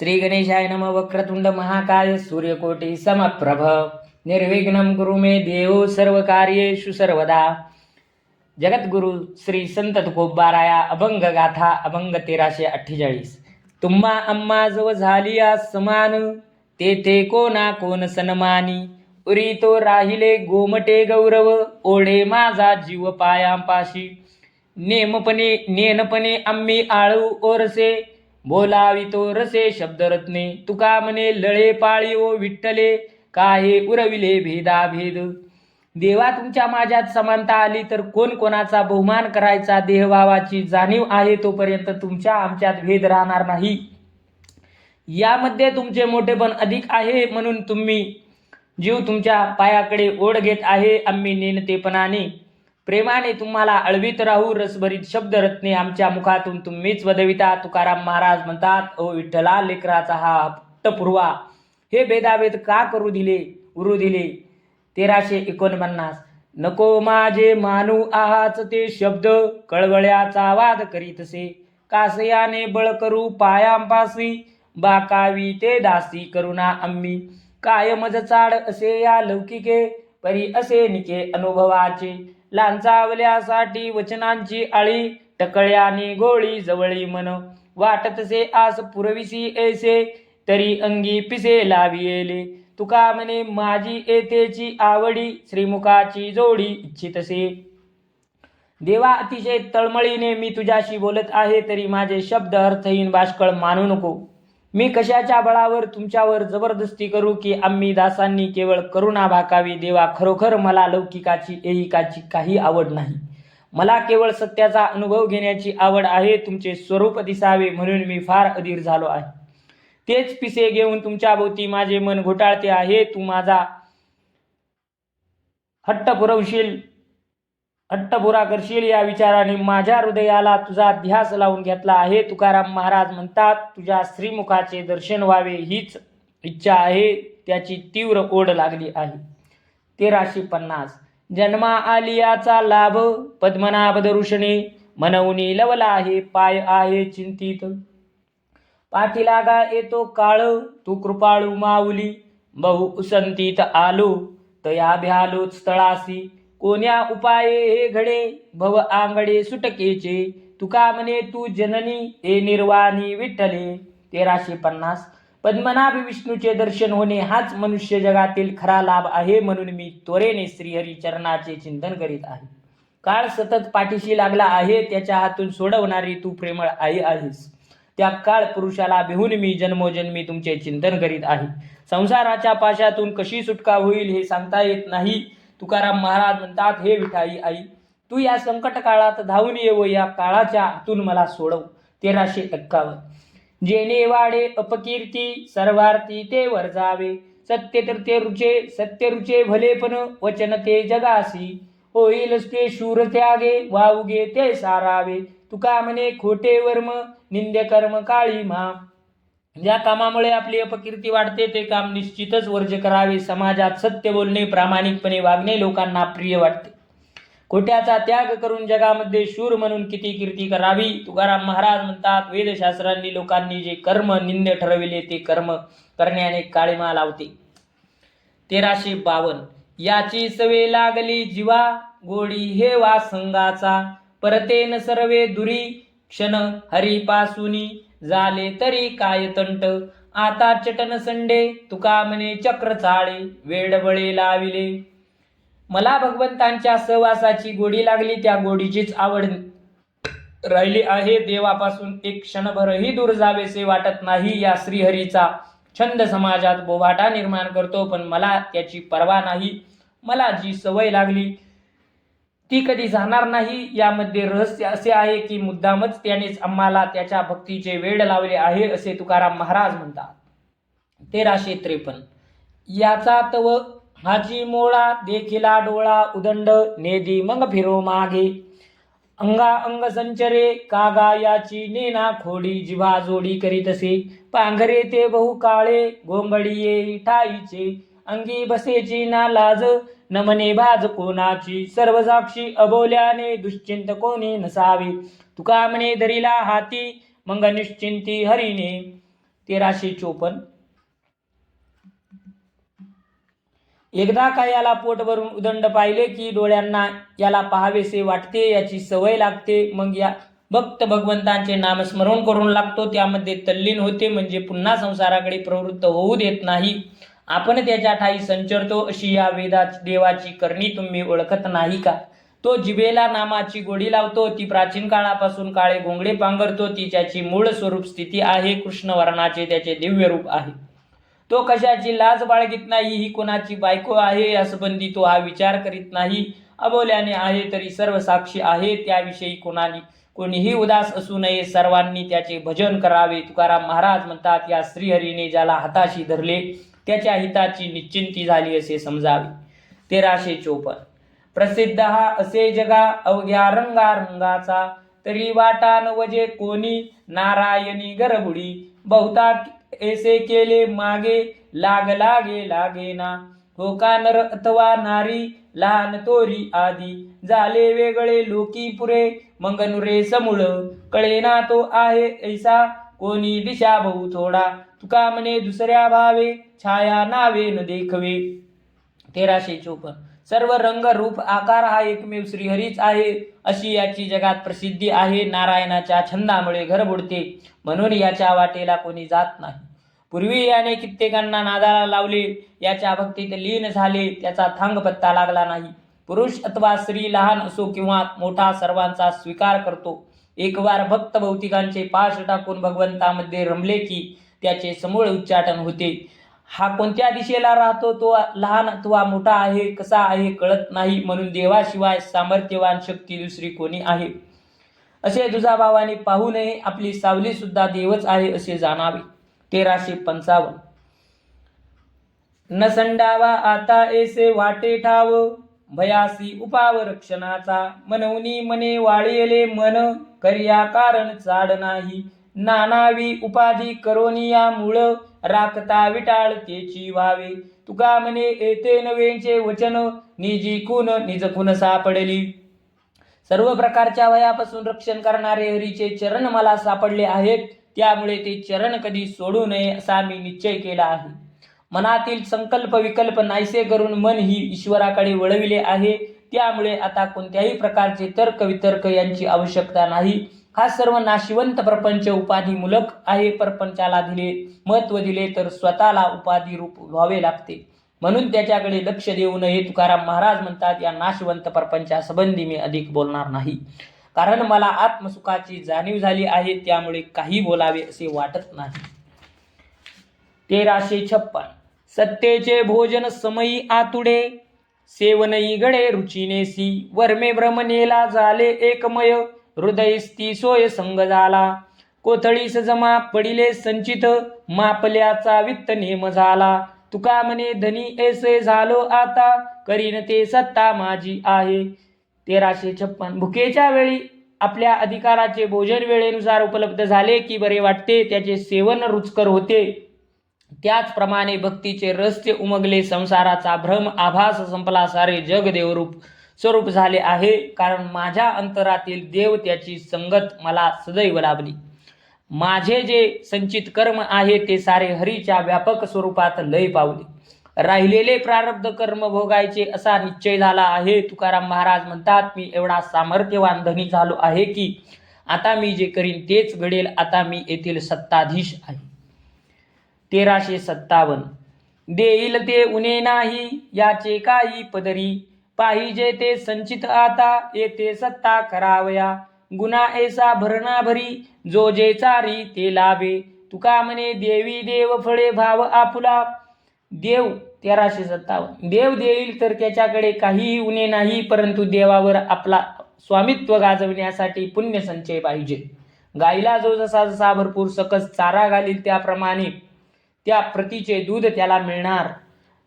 श्री गणेशाय नम वक्रतुंड महाकाय सूर्यकोटी समप्रभ निर्विघ्नं गुरु मे देव सर्व कार्येषु सर्वदा। जगद्गुरु श्री संत तुकोबाराया अभंग गाथा अभंग तेराशे अठ्ठेचाळीस। तुम्हा अम्मा जव झाली समान तेथे कोणा कोण सन्मानी। उरी तो राहिले गोमटे गौरव ओढे माझा जीव पायांपाशी। नेमपणे नेनपणे आम्ही आळू ओरसे बोलावी तो रसे शब्दरत्ने. तुका म्हणे लळे पाळी ओ विठ्ठले काहे उरविले भेदा भेद देवा तुमच्या माझ्यात समानता आली तर कोण कोणाचा बहुमान करायचा? देहभावाची जाणीव आहे तोपर्यंत तुमच्या आमच्यात भेद राहणार नाही. यामध्ये तुमचे मोठेपण अधिक आहे म्हणून तुम्ही जीव तुमच्या पायाकडे ओढ घेत आहे. आम्ही नेनतेपणाने प्रेमाने तुम्हाला अळवीत राहू रसभरीत शब्दरत्ने आमच्या मुखातून तुम्हीच वदविता. तुकाराम महाराज म्हणतात ओ विठ्ठला लेकराचा हा हट्टपुरवा हे भेदाभेद का करू दिले उरू दिले? तेराशे एकोणपन्नास. नको माझे मानू आहाच ते शब्द कळवळ्याचा वाद करीतसे कासयाने बळ करू पायांपासी बाकावी ते दासी करुणा आम्ही. कायमज चाड असे या लौकिके परी असे निके अनुभवाचे. लांचावल्यासाठी वचनांची आळी आणि गोळी जवळी मन. वाटतसे आस पुरविसी ऐसे तरी अंगी पिसे लाविले तुका म्हणे माझी येतेची आवडी श्रीमुखाची जोडी इच्छितसे. देवा अतिशय तळमळीने मी तुझ्याशी बोलत आहे तरी माझे शब्द अर्थहीन बाष्कळ मानू नको. मी कशाच्या बळावर तुमच्यावर जबरदस्ती करू की आम्ही दासांनी केवळ करुणा भाकावी? देवा खरोखर मला लौकिकाची ऐहिकाची काही आवड नाही. मला केवळ सत्याचा अनुभव घेण्याची आवड आहे तुमचे स्वरूप दिसावे म्हणून मी फार अधीर झालो आहे. तेच पिसे घेऊन तुमच्या भोवती माझे मन घोटाळते आहे. तू माझा हट्ट पुरवशील. हट्ट पुरा करशील या विचाराने माझ्या हृदयाला तुझा ध्यास लावून घेतला आहे. तुकाराम महाराज म्हणतात तुझ्या श्रीमुखाचे दर्शन व्हावे हीच इच्छा आहे. त्याची तीव्र ओढ लागली आहे. तेराशे पन्नास. जन्मा आलियाचा लाभ पद्मनाभ दरुषणे मनवनी लवला आहे पाय आहे चिंतित. पाठीलागा येतो काळ तू कृपाळू माऊली बहु उसंतीत आलो तया भ्यालो स्थळासी कोण्या उपाये हे घडे? भव आंगडे सुटकेचे. तुका म्हणे तू जननी हे निर्वाणी विठ्ठले. तेराशे पन्नास. पद्मनाभ विष्णूचे दर्शन होणे हाच मनुष्य जगातील खरा लाभ आहे म्हणून मी त्वरेने श्रीहरी चरणाचे चिंतन करीत आहे. काळ सतत पाठीशी लागला आहे त्याच्या हातून सोडवणारी तू प्रेमळ आई आहेस. त्या काळ पुरुषाला भिहून मी जन्मोजन्मी तुमचे चिंतन करीत आहे. संसाराच्या पाशातून कशी सुटका होईल हे सांगता येत नाही. तुकाराम महाराज म्हणतात हे विठाई आई तू या संकट काळात धावून येव या काळाच्या हातून मला सोडव. तेराशे एक्कावन्न. जेणे वाडे अपकीर्ती सर्वार्थी ते वर जावे. सत्य तर ते रुचे सत्य रुचे भलेपण वचन ते जगासी. होईल ते शूर त्यागे वावगे ते सारावे. तुका म्हणे खोटे वर्म निंद्य कर्म काळी मा म्हणजे ज्या कामामुळे आपली अपकीर्ती वाढते ते काम निश्चितच वर्ज करावे समाजात सत्य बोलणे प्रामाणिकपणे वागणे लोकांना प्रिय वाटते. खोट्याचा त्याग करून जगामध्ये शूर म्हणून किती कीर्ती करावी? तुकाराम महाराज म्हणतात वेदशास्त्रांनी लोकांनी जे कर्म निंद ठरविले ते कर्म करण्याने काळीमा लावते. तेराशे बावन याची सवे लागली जीवा गोडी हे वा परते परतेन सर्वे दुरी क्षण हरिपासुनी. झाले तरी काय तंट? आता चटन संडे तुका म्हणे चक्र चाळे वेडबळे लाविले. मला भगवंतांच्या सहवासाची गोडी लागली त्या गोडीचीच आवड राहिली आहे. देवापासून एक क्षणभरही दूर जावेसे वाटत नाही या श्रीहरीचा. छंद समाजात बोभाटा निर्माण करतो पण मला त्याची पर्वा नाही. मला जी सवय लागली ती कधी जाणार नाही यामध्ये रहस्य असे आहे की मुद्दामच त्यानेच आम्हाला त्याच्या भक्तीचे वेड लावले आहे असे तुकाराम महाराज म्हणतात. तेराशे त्रेपन्न. याचा तव हाची मोळा देखिला डोळा उदंड नेदी मग फिरो मागे. अंगा अंग संचरे कागा याची नेना खोडी जिभा जोडी करीत असे. पांघरे ते बहु काळे गोंगडिये ठाईचे अंगी बसेची ना लाज नमने भाज कोणाची? सर्व साक्षी अबोल्याने दुश्चिंत कोणी नसावे? तुका म्हणे धरिला हाती मंग निश्चिंती हरिने. तेराशे चोपन्न. एकदा का याला पोट भरून उदंड पाहिले की डोळ्यांना याला पाहावेसे वाटते याची सवय लागते. मग या भक्त भगवंतांचे नामस्मरण करून लागतो. त्यामध्ये तल्लीन होते म्हणजे पुन्हा संसाराकडे प्रवृत्त होऊ देत नाही. आपण त्याच्या ठाई संचरतो अशी या वेदा देवाची करणी तुम्ही ओळखत नाही का? तो जिबेला नामाची गोडी लावतो ती प्राचीन काळापासून काळे गोंगडे पांघरतो ती त्याची मूळ स्वरूप स्थिती आहे कृष्ण वर्णाचे त्याचे दिव्य रूप आहे. तो कशाची लाज बाळगीत नाही ही कोणाची बायको आहे या संबंधी तो हा विचार करीत नाही. अबोल्याने आहे तरी सर्व साक्षी आहे त्याविषयी कोणाली कोणीही उदास असू नये सर्वांनी त्याचे भजन करावे. तुकाराम महाराज म्हणतात या श्रीहरीने ज्याला हाताशी धरले त्याच्या हिताची निश्चिंती झाली असे समजावे. तेराशे चोपन्न. प्रसिद्ध हा असे जगा अवघ्या रंगारंगाचा तरी वाटा नवजे कोणी नारायणी गरबुडी बहुता ऐसे केले मागे लाग लागे लागे ना. हो का नर अथवा नारी लहान तोरी आदी. झाले वेगळे लोकी पुरे मंगनुरे समूळ. कळेना तो आहे ऐसा कोणी दिशा भाऊ थोडा. तुका म्हणे दुसऱ्या भावे छाया नावे न देखवे. तेराशे चोपन्न. सर्व रंग रूप आकार हा एकमेव श्रीहरीच आहे. अशी याची जगात प्रसिद्धी आहे. नारायणाच्या छंदामुळे घर बुडते. म्हणून याच्या वाटेला कोणी जात नाही. पूर्वी याने कित्येकांना नादाला लावले. याच्या भक्तीत लीन झाले. त्याचा थांग पत्ता लागला नाही. पुरुष अथवा स्त्री लहान असो किंवा मोठा सर्वांचा स्वीकार करतो. एक वार भक्त भौतिकांचे पाश टाकून भगवंतामध्ये रमले की त्याचे समूळ उच्चाटन होते. हा कोणत्या दिशेला राहतो? तो लहान अथवा मोठा आहे कसा आहे कळत नाही. म्हणून देवाशिवाय सामर्थ्यवान शक्ती दुसरी कोणी आहे? असे दुजाभावाने पाहू नये. आपली सावली सुद्धा देवच आहे असे जाणावे. तेराशे पंचावन्न. न संडावा आता एसे वाटे ठाव. भयासी उपाव रक्षणाचा मनवनी मने वाळेले मन. करिया कारण चाड नाही. नानावी उपाधी करोनिया मूळ राखता विटाळ तेची व्हावे तुका म्हणे येते नवेंचे वचन निजी खून निज खून सापडली. सर्व प्रकारच्या वयापासून रक्षण करणारे हरीचे चरण मला सापडले आहेत. त्यामुळे ते चरण कधी सोडू नये असा मी निश्चय केला आहे. मनातील संकल्प विकल्प नाहीसे करून मन ही ईश्वराकडे वळविले आहे. त्यामुळे आता कोणत्याही प्रकारचे तर्क वितर्क यांची आवश्यकता नाही. हा सर्व नाशिवंत प्रपंच उपाधी मुलक आहे. प्रपंचाला दिले महत्त्व दिले तर स्वतःला उपाधी रूप व्हावे लागते. म्हणून त्याच्याकडे लक्ष देऊ नये तुकाराम महाराज म्हणतात या नाशवंत प्रपंचासंबंधी मी अधिक बोलणार नाही. कारण मला आत्मसुखाची जाणीव झाली आहे त्यामुळे काही बोलावे असे वाटत नाही. तेराशे छप्पन. सत्तेचे भोजन समयी आतुडे सेवनई गडे रुचिनेसी. वर्मे भ्रमनेला झाले एकमय. हृदय स्ती सोय संग झाला कोथळीस जमा पडिले संचित मापल्याचा वित्त नेम झाला. तुका म्हणे धनी ऐसे झालो आता करीन ते सत्ता माझी आहे. तेराशे छप्पन. भुकेच्या वेळी आपल्या अधिकाराचे भोजन वेळेनुसार उपलब्ध झाले की बरे वाटते त्याचे सेवन रुचकर होते. त्याचप्रमाणे भक्तीचे रस्ते उमगले संसाराचा भ्रम आभास संपला सारे जग देवरूप स्वरूप झाले आहे. कारण माझ्या अंतरातील देव त्याची संगत मला सदैव लाभली. माझे जे संचित कर्म आहे ते सारे हरीच्या व्यापक स्वरूपात लय पावले. राहिलेले प्रारब्ध कर्म भोगायचे असा निश्चय झाला आहे. तुकाराम महाराज म्हणतात मी एवढा सामर्थ्यवान धनी झालो आहे की आता मी जे करीन तेच घडेल. आता मी येथील सत्ताधीश आहे. तेराशे सत्तावन्न. देईल ते उणे नाही याचे काही पदरी पाहिजे ते संचित आता येते सत्ता करावया गुन्हा ऐसा भरणा भरी जो जे चारी ते लाभे. तुका म्हणे देवी देव फळे भाव आपुला. देव तेराशे सत्तावन्न. देव देईल तर त्याच्याकडे काहीही उणे नाही परंतु देवावर आपला स्वामित्व गाजवण्यासाठी पुण्य संचय पाहिजे. गाईला जो जसा जसा भरपूर सकस चारा घालील त्याप्रमाणे त्या प्रतीचे दूध त्याला मिळणार.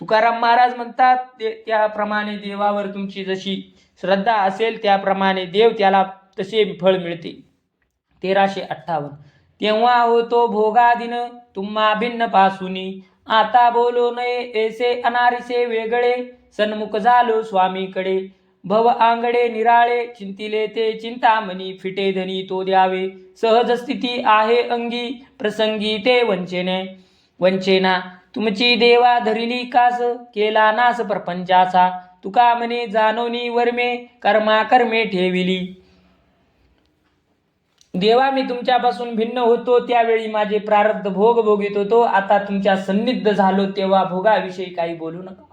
तुकाराम महाराज म्हणतात ते त्याप्रमाणे देवावर तुमची जशी श्रद्धा असेल त्याप्रमाणे देव त्याला तसे फळ मिळते. तेराशे अठ्ठावन्न. तेव्हा होतो भोगादिन तुम्हा भिन्न पासुनी. आता बोलो नये ऐसे अनारिसे वेगळे. सन्मुख झालो स्वामीकडे. भव आंगडे निराळे. चिंतिले ते चिंतामणी. फिटे धनी तो द्यावे. सहज स्थिती आहे अंगी. प्रसंगी ते वंचेने. वंचेना तुमची देवा धरिली कास केला नास प्रपंचाचा. तुका म्हणे जाणवनी वर्मे कर्मा कर्मे ठेविली. देवा मी तुमच्यापासून भिन्न होतो त्यावेळी माझे प्रारब्ध भोग भोगीत होतो. आता तुमच्या सन्निध झालो तेव्हा भोगाविषयी काही बोलू नका.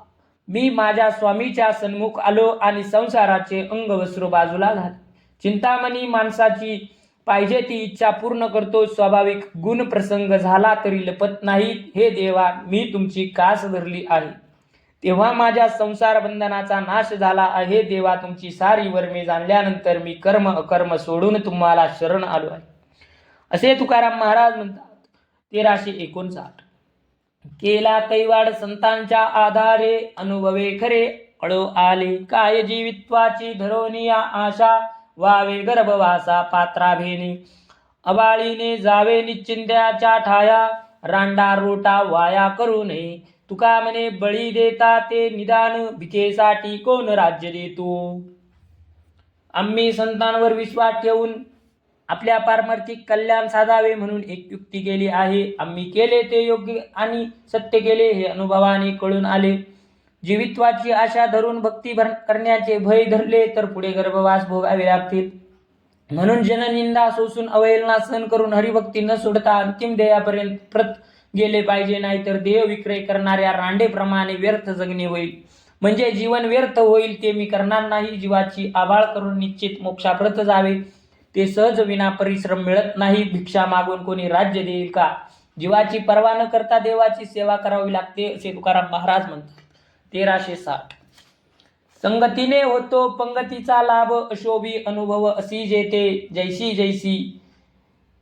मी माझ्या स्वामीच्या सन्मुख आलो आणि संसाराचे अंगवस्त्र बाजूला झाले चिंतामणी माणसाची पाहिजे ती इच्छा पूर्ण करतो. स्वाभाविक गुण प्रसंग झाला तरी लपत नाही. हे देवा मी तुमची कास धरली आहे. तेव्हा माझ्या संसार बंधनाचा नाश झाला आहे. देवा तुमची सारी वर्मे जाणल्यानंतर मी कर्म अकर्म सोडून तुम्हाला शरण आलो आहे. असे तुकाराम महाराज म्हणतात. तेराशे एकोणसाठ. केला तैवाड संतांच्या आधारे अनुभवे खरे अळो आले. काय जीवित्वाची धरोनिया आशा? वावे गर्भवासा पात्राभेनी. अबाळीने जावे निश्चिंत्याच्या ठाया रांडा रोटा वाया करू नये. तुका म्हणे बळी देता ते निदान भिकेसाठी कोण राज्य देतो? आम्ही संतांवर विश्वास ठेवून आपल्या पारमार्थिक कल्याण साधावे म्हणून एक युक्ती केली आहे. आम्ही केले ते योग्य आणि सत्य केले हे अनुभवाने कळून आले. जीवित्वाची आशा धरून भक्ती भर करण्याचे भय धरले तर पुढे गर्भवास भोगावे लागतील. म्हणून जननिंदा सोसून अवहेलना सहन करून हरिभक्ती न सोडता अंतिम देयापर्यंत प्रत गेले पाहिजे नाही तर देह विक्रय करणाऱ्या रांडेप्रमाणे व्यर्थ जगणे होईल. म्हणजे जीवन व्यर्थ होईल ते मी करणार नाही जीवाची आबाळ करून निश्चित मोक्षाप्रत जावे. ते सहज विना परिश्रम मिळत नाही भिक्षा मागून कोणी राज्य देईल का? जीवाची पर्वा न करता देवाची सेवा करावी लागते असे तुकाराम महाराज म्हणतात. तेराशे साठ. संगतीने होतो पंगतीचा लाभ अशोभी अनुभव असी जेते जैसी जैसी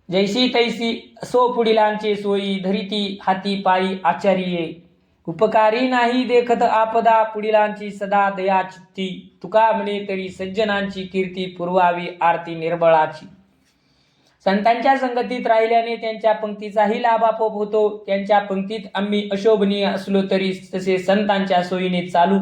जैसी तैसी असो पुढिलांचे सोयी धरिती हाती पायी आचार्ये. उपकारी नाही देखत आपदा पुढिलांची सदा दया चित्ती. तुका म्हणे तरी सज्जनांची कीर्ती पुरवावी आरती निर्बळाची. संतांच्या संगतीत राहिल्याने त्यांच्या पंक्तीचाही लाभ आपोआप होतो. त्यांच्या पंक्तीत आम्ही अशोभनीय असलो तरी तसे संतांच्या सोयीने चालू.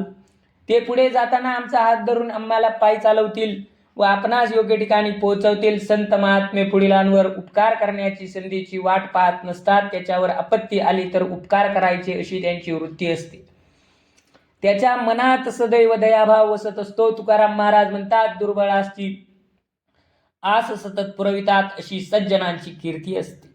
ते पुढे जाताना आमचा हात धरून आम्हाला पाय चालवतील व आपणास योग्य ठिकाणी पोहोचवतील. संत महात्मे पुढीलांवर उपकार करण्याची संधीची वाट पाहत नसतात. त्याच्यावर आपत्ती आली तर उपकार करायचे अशी त्यांची वृत्ती असते. त्याच्या मनात सदैव दयाभाव वसत असतो. तुकाराम महाराज म्हणतात दुर्बळ असतील आस सतत पुरवितात अशी सज्जनांची कीर्ती असते.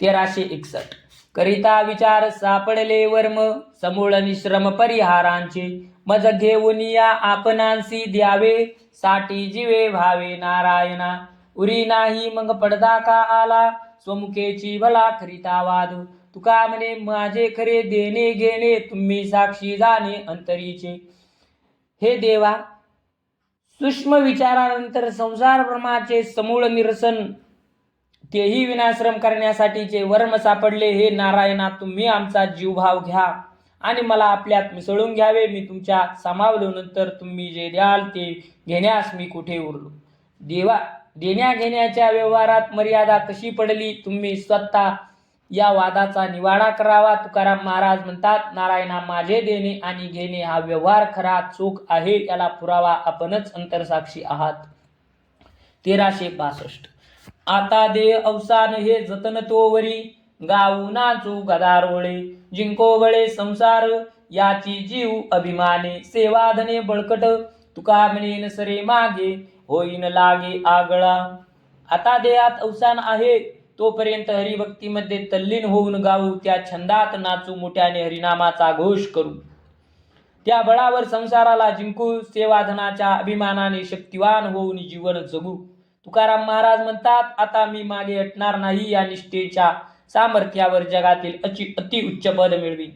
तेराशे एकसष्ट. करिता विचार सापडले वर्म समूळ निश्रम परिहारांचे. मज घेऊन या आपणांसी द्यावे साठी जीवे भावे नारायणा. उरी नाही मग पडदा का आला स्वमुखेची भला खरिता वाद. तुका म्हणे माझे खरे देणे घेणे तुम्ही साक्षी जाणे अंतरीचे. हे देवा सूक्ष्म विचारानंतर संसार भ्रमाचे समूळ निरसन तेही विनाश्रम करण्यासाठीचे वर्म सापडले. हे नारायणा तुम्ही आमचा जीवभाव घ्या आणि मला आपल्यात मिसळून घ्यावे. मी तुमच्या सामावलो नंतर तुम्ही जे द्याल ते घेण्यास मी कुठे उरलो? देवा देण्या घेण्याच्या व्यवहारात मर्यादा कशी पडली? तुम्ही स्वतः या वादाचा निवाडा करावा. तुकाराम महाराज म्हणतात नारायणा माझे देणे आणि घेणे हा व्यवहार खरा चोख आहे. याला पुरावा आपणच अंतरसाक्षी आहात. तेराशे बासष्ट. आता दे अवसान हे जतन तोवरी गाऊ नाचू गदारोळे जिंको बळे संसार याची जीव अभिमाने. सेवाधने बळकट. तुका म्हणेन सरे मागे. होईन लागे आगळा. आता देहात अवसान आहे. तोपर्यंत हरिभक्तीमध्ये तल्लीन होऊन गाऊ त्या छंदात नाचू मोठ्याने हरिनामाचा घोष करू. त्या बळावर संसाराला जिंकू सेवाधनाच्या अभिमानाने शक्तिवान होऊन जीवन जगू. तुकाराम महाराज म्हणतात आता मी मागे हटणार नाही या निष्ठेच्या सामर्थ्यावर जगातील अति अति उच्च पद मिळवी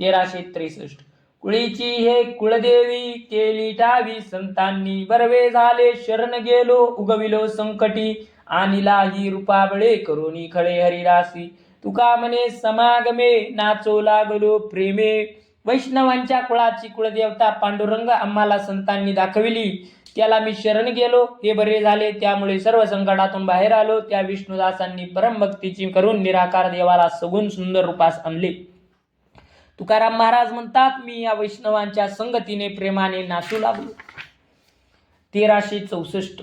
तेराशे त्रेसष्ट. कुळीची हे कुळदेवी केली टावी संतांनी बरवे झाले शरण गेलो उगविलो संकटी. आणिला ही रूपाबळे करोनी खळे हरिरासी तुका म्हणे समागमे नाचो लागलो प्रेमे. वैष्णवांच्या कुळाची कुळदेवता पांडुरंग आम्हाला संतांनी दाखविली. त्याला मी शरण गेलो. हे बरे झाले. त्यामुळे सर्व संकटातून बाहेर आलो. त्या विष्णुदासांनी परमभक्तीची करून निराकार देवाला सगुण सुंदर रूपास आणले. तुकाराम महाराज म्हणतात मी या वैष्णवांच्या संगतीने प्रेमाने नाचू लागलो. तेराशे चौसष्ट.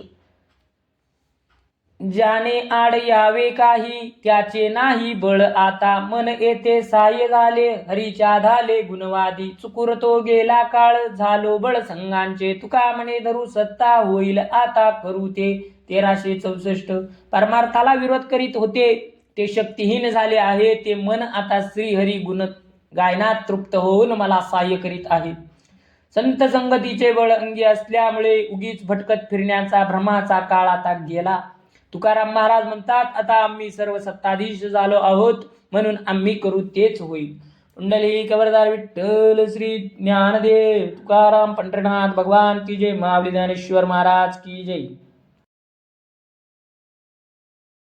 ज्याने आड यावे काही त्याचे नाही बळ आता. मन येते साय झाले हरीच्या झाले गुणवादी. चुकुर तो गेला काळ झालो बळ संघांचे. तुका म्हणे धरू सत्ता होईल आता करू ते. तेराशे चौसष्ट. परमार्थाला विरोध करीत होते. ते शक्तिहीन झाले आहे. ते मन आता श्रीहरी गुण गायनात तृप्त होऊन मला सहाय्य करीत आहे. संत संगतीचे बळ अंगी असल्यामुळे उगीच भटकत फिरण्याचा भ्रमाचा काळ आता गेला. तुकाराम महाराज म्हणतात आता आम्ही सर्व सत्ताधीश झालो आहोत म्हणून आम्ही करू तेच होईल. कुंडली कवरदार विठ्ठल श्री ज्ञानदेव तुकाराम पंढरनाथ भगवान की जय महावली ज्ञानेश्वर महाराज की जय.